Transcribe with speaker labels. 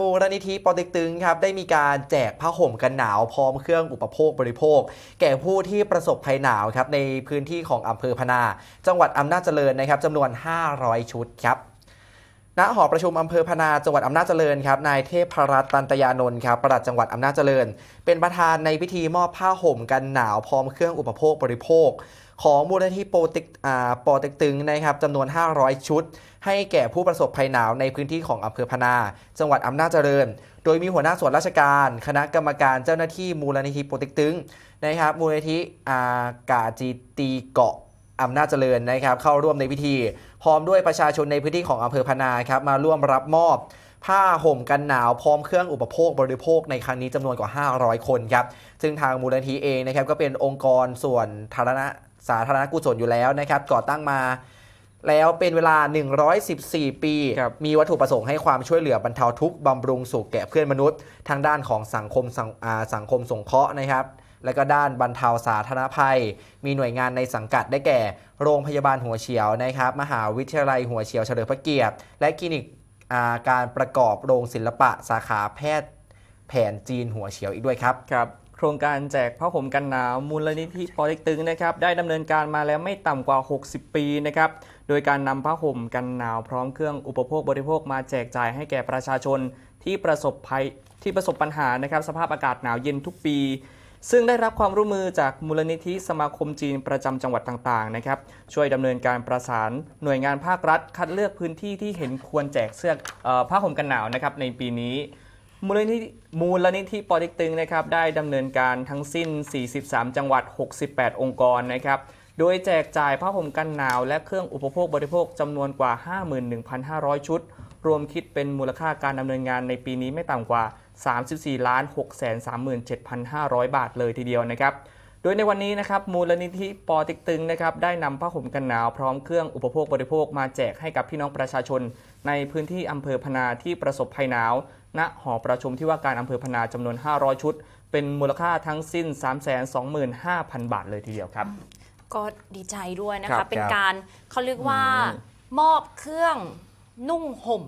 Speaker 1: มูลนิธิปอเต็กตึงครับได้มีการแจกผ้าห่มกันหนาวพร้อมเครื่องอุปโภคบริโภค แก่ผู้ที่ประสบภัยหนาวครับในพื้นที่ของอำเภอพนา จังหวัดอำนาจเจริญนะครับจำนวน 500 ชุดครับณหอประชุมอำเภอพนาจังหวัดอำนาจเจริญครับนายเทพรัตน์ตันตยานนท์ครับประหลัดจังหวัดอำนาจเจริญ เป็นประธานในพิธีมอบผ้าห่มกันหนาวพร้อมเครื่องอุปโภคบริโภค ของมูลนิธิโปรเต็กปอเต็กตึงนะครับจำนวน 500 ชุด ให้แก่ผู้ประสบภัยหนาวในพื้นที่ของอำเภอพนา จังหวัดอำนาจเจริญ โดยมีหัวหน้าส่วนราชการ คณะกรรมการเจ้าหน้าที่มูลนิธิโปรเต็กตึงนะครับมูลนิธิอากาจีตีเกาะอำนาจเจริญนะครับเข้าร่วมในพิธี พร้อมด้วยประชาชนในพื้นที่ของอำเภอพนาครับมาร่วมรับมอบผ้าห่มกันหนาวพร้อมเครื่องอุปโภคบริโภคในครั้งนี้จำนวนกว่า 500 คนครับ ซึ่งทางมูลนิธิเองนะครับก็เป็นองค์กรส่วนธารณะ สาธารณกุศลอยู่แล้วนะครับก่อตั้งมาแล้วเป็นเวลา 114 ปี
Speaker 2: ครับ
Speaker 1: มีวัตถุประสงค์ให้ความช่วยเหลือบรรเทาทุกข์บำรุงสุขแก่เพื่อนมนุษย์ ทางด้านของสังคมสังอ่าสังคมสงเคราะห์นะครับ และก็ด้านบรรเทาสาธารณภัย มีหน่วยงานในสังกัดได้แก่ โรงพยาบาลหัวเฉียวนะครับ มหาวิทยาลัยหัวเฉียวเฉลิมพระเกียรติ และคลินิกอ่าการประกอบโรงศิลปะสาขาแพทย์แผนจีนหัวเฉียวอีกด้วยครับ
Speaker 2: ครับโครงการแจกผ้าห่มกันหนาวมูลนิธิปอเต็กตึงนะครับได้ดำเนินการมาแล้วไม่ต่ำกว่า 60 ปีนะครับโดยการนำผ้าห่มกันหนาวพร้อมเครื่องอุปโภคบริโภคมาแจกจ่ายให้แก่ประชาชนที่ประสบภัยที่ประสบปัญหานะครับสภาพอากาศหนาวเย็นทุกปี ซึ่งได้รับความร่วมมือจากมูลนิธิสมาคมจีนประจำจังหวัดต่างๆนะครับช่วยดำเนินการประสานหน่วยงานภาครัฐ คัดเลือกพื้นที่ที่เห็นควรแจกเสื้อออผ้าห่มกันหนาวนะครับในปีนี้ มูลนิธิมูลนิธิปอเต็กตึงนะครับได้ดำเนินการทั้งสิ้น 43 จังหวัด 68 องค์กรนะครับ โดยแจกจ่ายผ้าห่มกันหนาวและเครื่องอุปโภคบริโภคจำนวนกว่า 51,500 ชุด รวมคิดเป็นมูลค่าการดำเนินงานในปีนี้ไม่ต่ำกว่า 34ล้าน637,500 บาทเลยทีเดียวนะครับ โดยในวันนี้นะครับมูลนิธิปอติกตึงนะครับได้นำผ้าห่มกันหนาวพร้อมเครื่องอุปโภคบริโภคมาแจกให้กับพี่น้องประชาชน ในพื้นที่อำเภอพนาที่ประสบภัยหนาว ณหอประชุมที่ว่าการอำเภอพนาจำนวน 500 ชุด เป็นมูลค่าทั้งสิ้น 325,000 บาทเลยทีเดียวครับ
Speaker 3: ก็ดีใจด้วยนะ
Speaker 2: ครั
Speaker 3: คะ
Speaker 2: บ
Speaker 3: เป็น
Speaker 1: ครับ
Speaker 3: การเขาเรียกว่า
Speaker 2: อืม
Speaker 3: มอบเครื่องนุ่งห่ม